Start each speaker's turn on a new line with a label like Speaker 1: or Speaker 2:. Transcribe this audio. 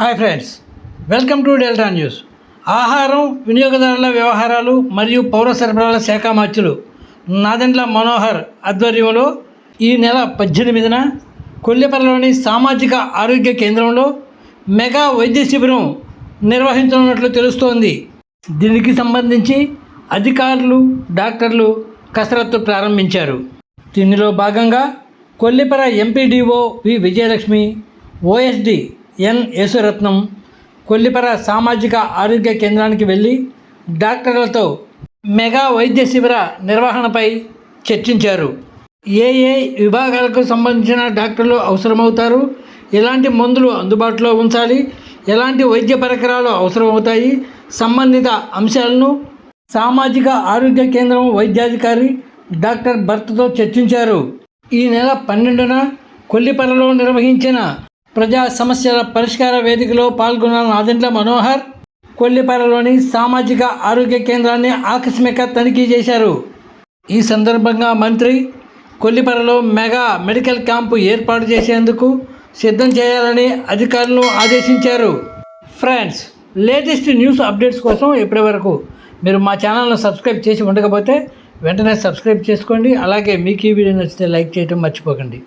Speaker 1: Hi friends welcome to Delta News. ఆహారం వినియోగదారుల వ్యవహారాలు మరియు పౌర సరఫరాల శాఖ మార్చులు. నాదెండ్ల మనోహర్ ఆధ్వర్యంలో ఈ నెల పద్దెనిమిదిన కొల్లిపరలోని సామాజిక ఆరోగ్య కేంద్రంలో మెగా వైద్య శిబిరం నిర్వహించనున్నట్లు తెలుస్తోంది. దీనికి సంబంధించి అధికారులు డాక్టర్లు కసరత్తు ప్రారంభించారు. దీనిలో భాగంగా Kollipara MPDO V Vijayalakshmi OSD N Yesuratnam Kollipara సామాజిక ఆరోగ్య కేంద్రానికి వెళ్ళి డాక్టర్లతో మెగా వైద్య శిబిర నిర్వహణపై చర్చించారు. ఏ ఏ విభాగాలకు సంబంధించిన డాక్టర్లు అవసరమవుతారు? ఎలాంటి మందులు అందుబాటులో ఉంచాలి? ఎలాంటి వైద్య పరికరాలు అవసరమవుతాయి? సంబంధిత అంశాలను సామాజిక ఆరోగ్య కేంద్రం వైద్యాధికారి డాక్టర్ భర్తతో చర్చించారు. ఈ నెల పన్నెండున కొల్లిపరలో నిర్వహించిన ప్రజా సమస్యల పరిష్కార వేదికలో పాల్గొన్న నాదెండ్ల మనోహర్ కొల్లిపాలలోని సామాజిక ఆరోగ్య కేంద్రాన్ని ఆకస్మిక తనిఖీ చేశారు. ఈ సందర్భంగా మంత్రి కొల్లిపరలో మెగా మెడికల్ క్యాంపు ఏర్పాటు చేసేందుకు సిద్ధం చేయాలని అధికారులను ఆదేశించారు. ఫ్రెండ్స్ లేటెస్ట్ న్యూస్ అప్డేట్స్ కోసం ఇప్పటివరకు మీరు మా ఛానల్ను సబ్స్క్రైబ్ చేసి ఉండకపోతే వెంటనే సబ్స్క్రైబ్ చేసుకోండి. అలాగే మీకు ఈ వీడియో నచ్చితే లైక్ చేయడం మర్చిపోకండి.